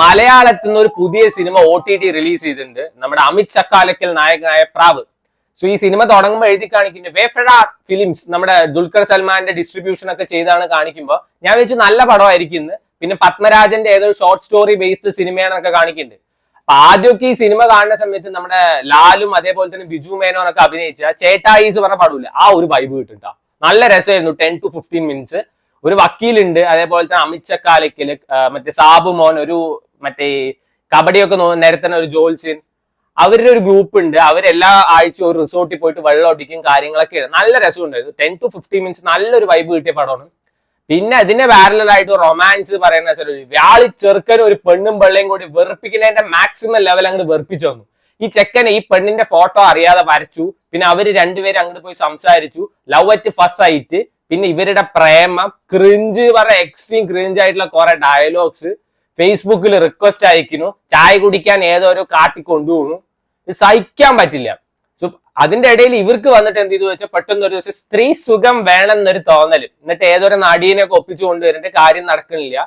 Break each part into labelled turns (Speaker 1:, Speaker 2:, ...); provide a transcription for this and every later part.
Speaker 1: മലയാളത്തിൽ നിന്ന് ഒരു പുതിയ cinema O T T release ചെയ്തിട്ടുണ്ട്. നമ്മുടെ അമിത് ചക്കാലക്കൽ നായകനായ പ്രാവ്. സോ ഈ സിനിമ തുടങ്ങുമ്പോൾ എഴുതി കാണിക്കുന്ന വേഫഴ ഫിലിംസ് നമ്മുടെ ദുൽഖർ സൽമാന്റെ ഡിസ്ട്രിബ്യൂഷൻ ഒക്കെ ചെയ്താണ് കാണിക്കുമ്പോൾ ഞാൻ വെച്ചു നല്ല പടമായിരിക്കും ഇന്ന്. പിന്നെ പത്മരാജന്റെ ഏതോ ഷോർട്ട് സ്റ്റോറി ബേസ്ഡ് സിനിമയാണെന്നൊക്കെ കാണിക്കുന്നുണ്ട്. അപ്പൊ ആദ്യമൊക്കെ ഈ സിനിമ കാണുന്ന സമയത്ത് നമ്മുടെ ലാലും അതേപോലെ തന്നെ ബിജു മേനോനൊക്കെ അഭിനയിച്ച ചേട്ടായിസ് പറഞ്ഞ പടമില്ല? ആ ഒരു വൈബ് കിട്ടും നല്ല രസമായിരുന്നു ടെൻ ടു ഫിഫ്റ്റീൻ മിനിറ്റ്സ് ഒരു വക്കീലുണ്ട് അതേപോലെ തന്നെ അമിത് ചക്കാലക്കൽ മറ്റേ സാബു മോൻ ഒരു മറ്റേ കബഡിയൊക്കെ നേരത്തെ ഒരു ജോൽസിൻ അവരുടെ ഒരു ഗ്രൂപ്പ് ഉണ്ട് അവരെല്ലാ ആഴ്ച ഒരു റിസോർട്ടിൽ പോയിട്ട് വെള്ളം ഒടിക്കും കാര്യങ്ങളൊക്കെ ആണ്. നല്ല രസമുണ്ടായിരുന്നു. ടെൻ ടു ഫിഫ്റ്റീൻ മിനിറ്റ്സ് നല്ലൊരു വൈബ് കിട്ടിയ പടമാണ്. പിന്നെ അതിന്റെ പാരലായിട്ട് റൊമാൻസ് പറയുന്ന വ്യാളി ചെറുക്കനും ഒരു പെണ്ണും പെള്ളയും കൂടി വെറുപ്പിക്കുന്നതിന്റെ മാക്സിമം ലെവൽ അങ്ങോട്ട് വെറുപ്പിച്ചു വന്നു ഈ ചെക്കനെ ഈ പെണ്ണിന്റെ ഫോട്ടോ അറിയാതെ വരച്ചു. പിന്നെ അവർ രണ്ടുപേരും അങ്ങോട്ട് പോയി സംസാരിച്ചു. ലവ് അറ്റ് ഫസ്റ്റ് ആയിട്ട് പിന്നെ ഇവരുടെ പ്രേമം ക്രിഞ്ച് പറഞ്ഞ എക്സ്ട്രീം ക്രിഞ്ച് ആയിട്ടുള്ള കുറെ ഡയലോഗ്സ് ഫേസ്ബുക്കിൽ റിക്വസ്റ്റ് അയക്കുന്നു. ചായ കുടിക്കാൻ ഏതോരോ കാട്ടി കൊണ്ടുപോകുന്നു ഇത് സഹിക്കാൻ പറ്റില്ല. സോ അതിന്റെ ഇടയിൽ ഇവർക്ക് വന്നിട്ട് എന്ത് ചെയ്തു വെച്ചാൽ പെട്ടെന്ന് ഒരു ദിവസം സ്ത്രീ സുഖം വേണം എന്നൊരു തോന്നൽ എന്നിട്ട് ഏതൊരു നടിയനെയൊക്കെ ഒപ്പിച്ചു കൊണ്ടുവരേണ്ട കാര്യം നടക്കുന്നില്ല.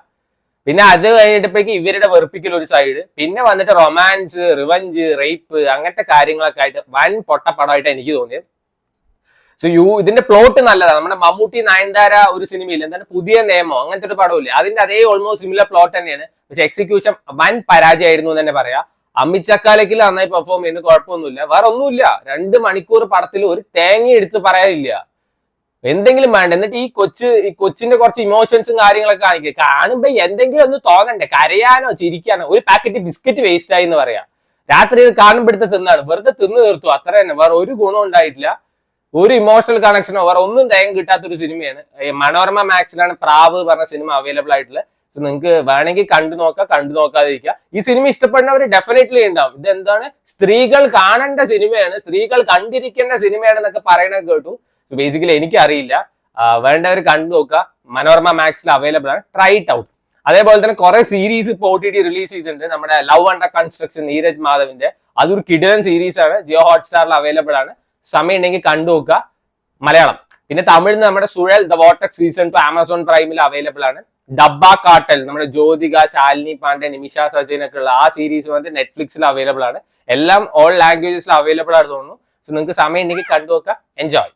Speaker 1: പിന്നെ അത് കഴിഞ്ഞിട്ടപ്പോഴേക്ക് ഇവരുടെ വെറുപ്പിക്കൽ ഒരു സൈഡ് പിന്നെ വന്നിട്ട് റൊമാൻസ് റിവഞ്ച് റേപ്പ് അങ്ങനത്തെ കാര്യങ്ങളൊക്കെ ആയിട്ട് വൻ പൊട്ടപ്പടമായിട്ട് എനിക്ക് തോന്നിയത്. സോ യു ഇതിന്റെ പ്ലോട്ട് നല്ലതാണ് നമ്മുടെ മമ്മൂട്ടി നയൻതാര ഒരു സിനിമയിൽ എന്താണ്? പുതിയ നിയമം. അങ്ങനത്തെ ഒരു പടമില്ല അതിന്റെ അതേ ഓൾമോസ്റ്റ് സിമിലർ പ്ലോട്ട് തന്നെയാണ്. പക്ഷെ എക്സിക്യൂഷൻ വൻ പരാജയമായിരുന്നു എന്ന് തന്നെ പറയാം. അമിത് ചക്കാലക്കിൽ നന്നായി പെർഫോം ചെയ്യുന്നു. കുഴപ്പമൊന്നുമില്ല. വേറെ ഒന്നുമില്ല. രണ്ട് മണിക്കൂർ പടത്തിൽ ഒരു തേങ്ങ എടുത്ത് പറയാനില്ല. എന്തെങ്കിലും വേണ്ട. എന്നിട്ട് ഈ കൊച്ച് ഈ കൊച്ചിന്റെ കുറച്ച് ഇമോഷൻസും കാര്യങ്ങളൊക്കെ കാണിക്കുക കാണുമ്പോ എന്തെങ്കിലും ഒന്ന് തോന്നണ്ടേ? കരയാനോ ചിരിക്കാനോ? ഒരു പാക്കറ്റ് ബിസ്ക്കറ്റ് വേസ്റ്റ് ആയി എന്ന് പറയാം. രാത്രി ഇത് കാണുമ്പോഴത്തെ തിന്നാണ്. വെറുതെ തിന്നു തീർത്തു. അത്ര തന്നെ വേറെ ഒരു ഗുണം ഉണ്ടായിട്ടില്ല. ഒരു ഇമോഷണൽ കണക്ഷനോ വേറെ ഒന്നും തേങ്ങ കിട്ടാത്ത ഒരു സിനിമയാണ് മനോരമ മാക്സിലാണ് പ്രാവ് പറഞ്ഞ സിനിമ അവൈലബിൾ ആയിട്ടുള്ളത്. സോ നിങ്ങൾക്ക് വേണമെങ്കിൽ കണ്ടു നോക്കാം കണ്ടു നോക്കാതിരിക്കുക ഈ സിനിമ ഇഷ്ടപ്പെടുന്നവർ ഡെഫിനറ്റ്ലി ഉണ്ടാവും. ഇത് എന്താണ് സ്ത്രീകൾ കാണേണ്ട സിനിമയാണ് സ്ത്രീകൾ കണ്ടിരിക്കേണ്ട സിനിമയാണെന്നൊക്കെ പറയണത് കേട്ടു. സോ ബേസിക്കലി എനിക്ക് അറിയില്ല വേണ്ടവർ കണ്ടു നോക്കുക. മനോരമ മാക്സിൽ അവൈലബിൾ ആണ്. ട്രൈ ഇറ്റ് ഔട്ട് അതേപോലെ തന്നെ കുറെ സീരീസ് ഇപ്പോൾ ഒ ടി ടി റിലീസ് ചെയ്തിട്ടുണ്ട്. നമ്മുടെ ലവ് അണ്ടർ കൺസ്ട്രക്ഷൻ നീരജ് മാധവിന്റെ അതൊരു കിടിലൻ സീരീസ് ആണ്. ജിയോ ഹോട്ട്സ്റ്റാറിൽ അവൈലബിൾ ആണ്. സമയം ഉണ്ടെങ്കിൽ കണ്ടു നോക്കുക. മലയാളം. പിന്നെ തമിഴിൽ നമ്മുടെ Suzhal the vortex season two Amazon പ്രൈമിൽ available ആണ്. ഡബ്ബ കാട്ടൽ നമ്മുടെ ജ്യോതിക ശാലിനി പാണ്ഡെ നിമിഷ സജയൻ ഒക്കെ ഉള്ള ആ സീരീസ് വന്നിട്ട് നെറ്റ്ഫ്ലിക്സിൽ അവൈലബിൾ ആണ്. എല്ലാം ഓൾ ലാംഗ്വേജസിൽ അവൈലബിൾ ആണെന്ന് തോന്നുന്നു. സോ നിങ്ങൾക്ക് സമയം ഉണ്ടെങ്കിൽ കണ്ടു നോക്കുക. എൻജോയ്